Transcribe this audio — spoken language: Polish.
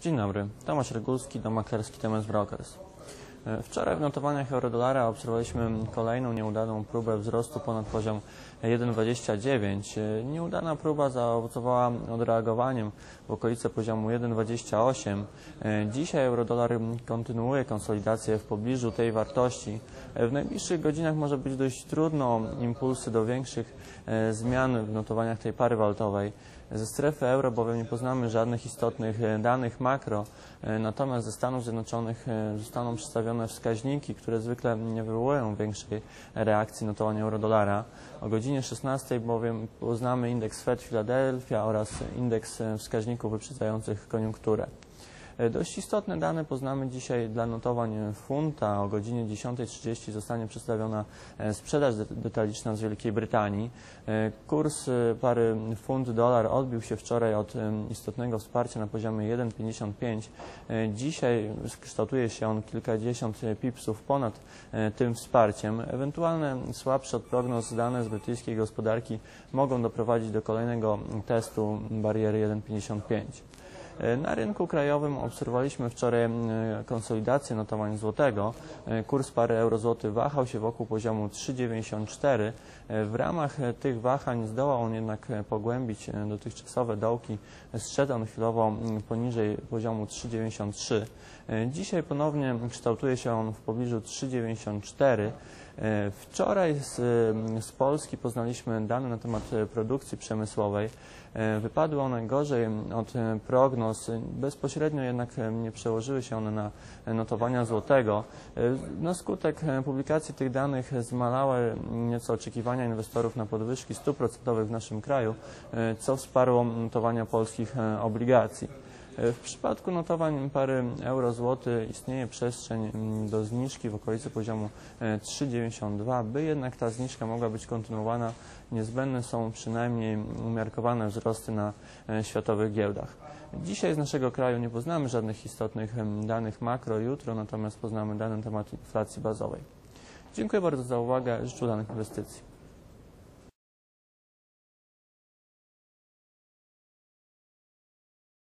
Dzień dobry, Tomasz Regulski, dom maklerski Brokers. Wczoraj w notowaniach eurodolara obserwowaliśmy kolejną nieudaną próbę wzrostu ponad poziom 1,29. E, Nieudana próba zaowocowała odreagowaniem w okolice poziomu 1,28. E, Dzisiaj eurodolar kontynuuje konsolidację w pobliżu tej wartości. W najbliższych godzinach może być dość trudno impulsy do większych e, zmian w notowaniach tej pary walutowej. Ze strefy euro bowiem nie poznamy żadnych istotnych e, danych makro, e, natomiast ze Stanów Zjednoczonych zostaną przedstawione wskaźniki, które zwykle nie wywołują większej reakcji notowania eurodolara. O godzinie 16 bowiem poznamy indeks Fed Philadelphia oraz indeks wskaźników wyprzedzających koniunkturę. E, Dość istotne dane poznamy dzisiaj dla notowań funta. O godzinie 10.30 zostanie przedstawiona e, sprzedaż de- detaliczna z Wielkiej Brytanii. E, Kurs e, pary funt-dolar odbił się wczoraj od istotnego wsparcia na poziomie 1,55. E, Dzisiaj kształtuje się on kilkadziesiąt e, pipsów ponad e, tym wsparciem. Ewentualne słabsze od prognoz dane z brytyjskiej gospodarki mogą doprowadzić do kolejnego testu bariery 1,55. E, Na rynku krajowym obserwowaliśmy wczoraj e, konsolidację notowań złotego. E, Kurs pary euro-złoty wahał się wokół poziomu 3,94. E, W ramach tych wahań zdołał on jednak pogłębić dotychczasowe dołki. Zszedł on chwilowo poniżej poziomu 3,93. E, Dzisiaj ponownie kształtuje się on w pobliżu 3,94. E, Wczoraj z, z Polski poznaliśmy dane na temat e, produkcji przemysłowej. E, Wypadły one gorzej od prognoz, bezpośrednio jednak nie przełożyły się one na notowania złotego. Na skutek publikacji tych danych zmalały nieco oczekiwania inwestorów na podwyżki stóp procentowych w naszym kraju, co wsparło notowania polskich obligacji. E, W przypadku notowań pary euro-złoty istnieje przestrzeń mm, do zniżki w okolicy poziomu e, 3,92. By jednak ta zniżka mogła być kontynuowana, niezbędne są przynajmniej umiarkowane wzrosty na e, światowych giełdach. Dzisiaj z naszego kraju nie poznamy żadnych istotnych danych makro, jutro natomiast poznamy dane na temat inflacji bazowej. Dziękuję bardzo za uwagę, życzę danych inwestycji.